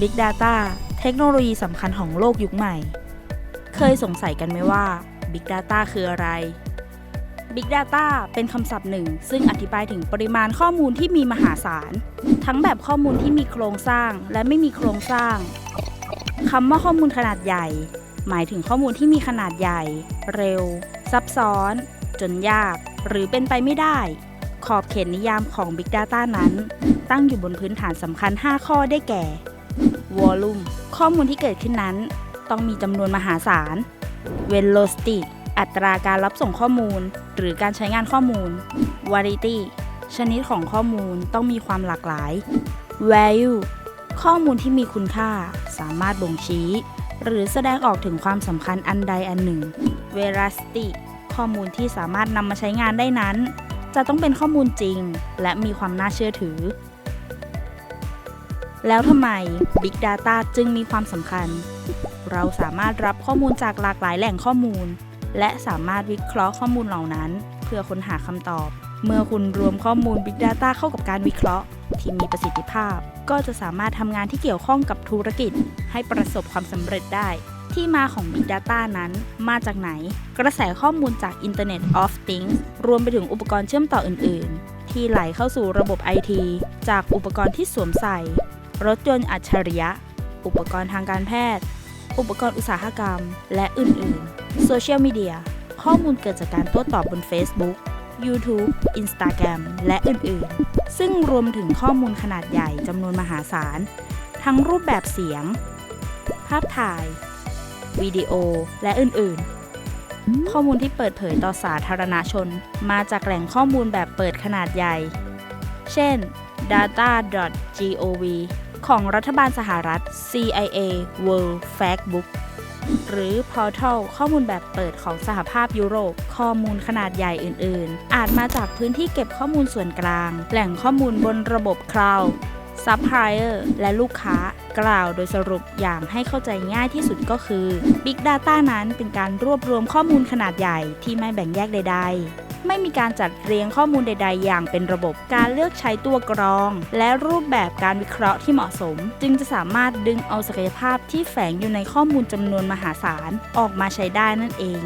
Big Data เทคโนโลยีสำคัญของโลกยุคใหม่ เคยสงสัยกันไหมว่า Big Data คืออะไร Big Data เป็นคำศัพท์หนึ่ง ซึ่งอธิบายถึงปริมาณข้อมูลที่มีมหาศาล ทั้งแบบข้อมูลที่มีโครงสร้างและไม่มีโครงสร้างคำว่าข้อมูลขนาดใหญ่ หมายถึงข้อมูลที่มีขนาดใหญ่ เร็ว ซับซ้อน จนยาก หรือเป็นไปไม่ได้ ขอบเขตนิยามของ Big Data นั้น ตั้งอยู่บนพื้นฐานสำคัญ 5 ข้อได้แก่ Volume ข้อมูลที่เกิดขึ้นนั้น ต้องมีจำนวนมหาศาล Velocity อัตราการรับส่งข้อมูล หรือการใช้งานข้อมูล Variety ชนิดของข้อมูลต้องมีความหลากหลาย Value ข้อมูลที่มีคุณค่าสามารถบ่งชี้ หรือแสดงออกถึงความสำคัญอันใดอันหนึ่ง Veracity ข้อมูลที่สามารถนำมาใช้งานได้นั้น จะต้องเป็นข้อมูลจริง และมีความน่าเชื่อถือ แล้วทำไม Big Data จึงมีความสำคัญ เราสามารถรับข้อมูลจากหลากหลายแหล่งข้อมูล และสามารถวิเคราะห์ข้อมูลเหล่านั้น เพื่อค้นหาคำตอบ เมื่อคุณรวมข้อมูล Big Data เข้ากับการวิเคราะห์ ที่มีประสิทธิภาพ ก็จะสามารถทำงานที่เกี่ยวข้องกับธุรกิจ ให้ประสบความสำเร็จได้ ที่มาของ Big Data นั้นมาจากไหน กระแสข้อมูลจาก Internet of Things รวมไปถึงอุปกรณ์เชื่อมต่ออื่น ๆ ที่ไหลเข้าสู่ระบบ IT จากอุปกรณ์ที่สวมใส่ รถยนต์อัจฉริยะ อุปกรณ์ทางการแพทย์ อุปกรณ์อุตสาหกรรม และอื่นๆโซเชียลมีเดียข้อมูลเกิดจากการโต้ตอบบน Facebook YouTube Instagram และอื่นๆ ซึ่งรวมถึงข้อมูลขนาดใหญ่จำนวนมหาศาล ทั้งรูปแบบเสียง ภาพถ่าย วิดีโอ และอื่นๆ ข้อมูลที่เปิดเผยต่อสาธารณชน มาจากแหล่งข้อมูลแบบเปิดขนาดใหญ่ เช่น data.gov ของรัฐบาลสหรัฐ CIA World Factbook หรือ Portal ข้อมูลแบบเปิดของสหภาพยุโรป ข้อมูลขนาดใหญ่อื่น ๆ อาจมาจากพื้นที่เก็บข้อมูลส่วนกลาง แหล่งข้อมูลบนระบบคลาวด์ซัพพลายเออร์และลูกค้ากล่าวโดยสรุปอย่างให้เข้าใจง่ายที่สุดก็คือ Big Data นั้นเป็นการรวบรวมข้อมูลขนาดใหญ่ที่ไม่แบ่งแยกใด ๆ ไม่มีการจัดเรียงข้อมูลใด ๆ อย่างเป็นระบบ การเลือกใช้ตัวกรอง และรูปแบบการวิเคราะห์ที่เหมาะสม จึงจะสามารถดึงเอาศักยภาพที่แฝงอยู่ในข้อมูลจำนวนมหาศาลออกมาใช้ได้นั่นเอง